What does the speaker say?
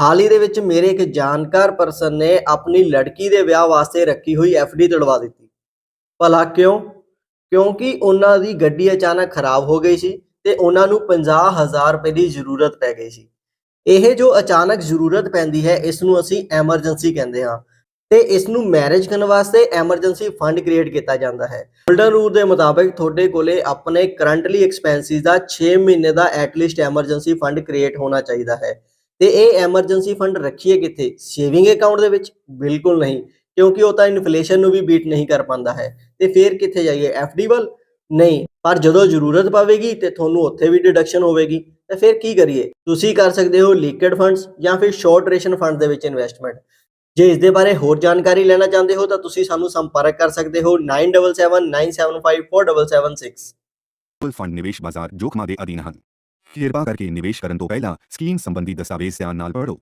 ਹਾਲ ਹੀ ਦੇ ਵਿੱਚ ਮੇਰੇ ਇੱਕ ਜਾਣਕਾਰ ਪਰਸਨ ਨੇ ਆਪਣੀ ਲੜਕੀ ਦੇ ਵਿਆਹ ਵਾਸਤੇ ਰੱਖੀ ਹੋਈ ਡੀ ਤੜਵਾ ਦਿੱਤੀ। ਭਲਾ ਕਿਉਂ? ਕਿਉਂਕਿ ਉਹਨਾਂ ਦੀ ਗੱਡੀ ਅਚਾਨਕ ਖਰਾਬ ਹੋ ਗਈ ਸੀ ਤੇ ਉਹਨਾਂ ਨੂੰ 50000 ਰੁਪਏ ਦੀ ਜ਼ਰੂਰਤ ਪੈ ਗਈ ਸੀ। ਇਹ ਜੋ ਅਚਾਨਕ ਜ਼ਰੂਰਤ ਪੈਂਦੀ ਹੈ, ਇਸ ਨੂੰ ਅਸੀਂ ਐਮਰਜੈਂਸੀ ਕਹਿੰਦੇ ਹਾਂ ਤੇ ਇਸ ਨੂੰ ਮੈਰਿਜ ਕਰਨ ਵਾਸਤੇ ਐਮਰਜੈਂਸੀ ਫੰਡ ਕ੍ਰੀਏਟ ਕੀਤਾ ਜਾਂਦਾ ਹੈ। ਗੋਲਡਨ ਰੂਲ ਦੇ ਮੁਤਾਬਕ ਤੁਹਾਡੇ ਕੋਲੇ ਆਪਣੇ ਕਰੰਟਲੀ ਐਕਸਪੈਂਸਿਸ ਦਾ 6 ਮਹੀਨੇ ਦਾ at least emergency fund create ਹੋਣਾ ਚਾਹੀਦਾ ਹੈ। ਤੇ ਇਹ ਐਮਰਜੈਂਸੀ ਫੰਡ ਰੱਖੀਏ ਕਿੱਥੇ? ਸੇਵਿੰਗ ਅਕਾਊਂਟ ਦੇ ਵਿੱਚ? ਬਿਲਕੁਲ ਨਹੀਂ। ਕਿਉਂਕਿ ਉਹ ਤਾਂ ਇਨਫਲੇਸ਼ਨ ਨੂੰ ਵੀ ਬੀਟ ਨਹੀਂ ਕਰ ਪਾਉਂਦਾ ਹੈ। ਤੇ ਫਿਰ ਕਿੱਥੇ ਜਾਈਏ? ਡੀ ਵੱਲ? ਨਹੀਂ। ਪਰ ਜਦੋਂ ਜ਼ਰੂਰਤ ਪਵੇਗੀ ਤੇ ਤੁਹਾਨੂੰ ਉੱਥੇ ਵੀ ਡਿਡਕਸ਼ਨ ਹੋਵੇਗੀ। ਤੇ ਫਿਰ ਕੀ ਕਰੀਏ? ਤੁਸੀਂ ਕਰ ਸਕਦੇ ਹੋ ਲਿਕੁਇਡ ਫੰਡਸ ਜਾਂ ਫਿਰ ਸ਼ਾਰਟ ਡਿਊਰੇਸ਼ਨ ਫੰਡ ਦੇ ਵਿੱਚ ਇਨਵੈਸਟਮੈਂਟ ਜੇ ਇਸ ਦੇ ਬਾਰੇ ਹੋਰ ਜਾਣਕਾਰੀ ਲੈਣਾ ਚਾਹੁੰਦੇ ਹੋ ਤਾਂ ਤੁਸੀਂ ਸਾਨੂੰ ਸੰਪਰਕ ਕਰ ਸਕਦੇ ਹੋ 9779754776 ਮੁਲਕ ਫੰਡ ਨਿਵੇਸ਼ ਬਾਜ਼ਾਰ ਜੋਖਮਾਂ ਦੇ ਅਧੀਨ ਹਨ। ਕਿਰਪਾ ਕਰਕੇ ਨਿਵੇਸ਼ ਕਰਨ ਤੋਂ ਪਹਿਲਾਂ ਸਕੀਮ ਸੰਬੰਧੀ ਦਸਤਾਵੇਜ਼ ਧਿਆਨ ਨਾਲ ਪੜ੍ਹੋ।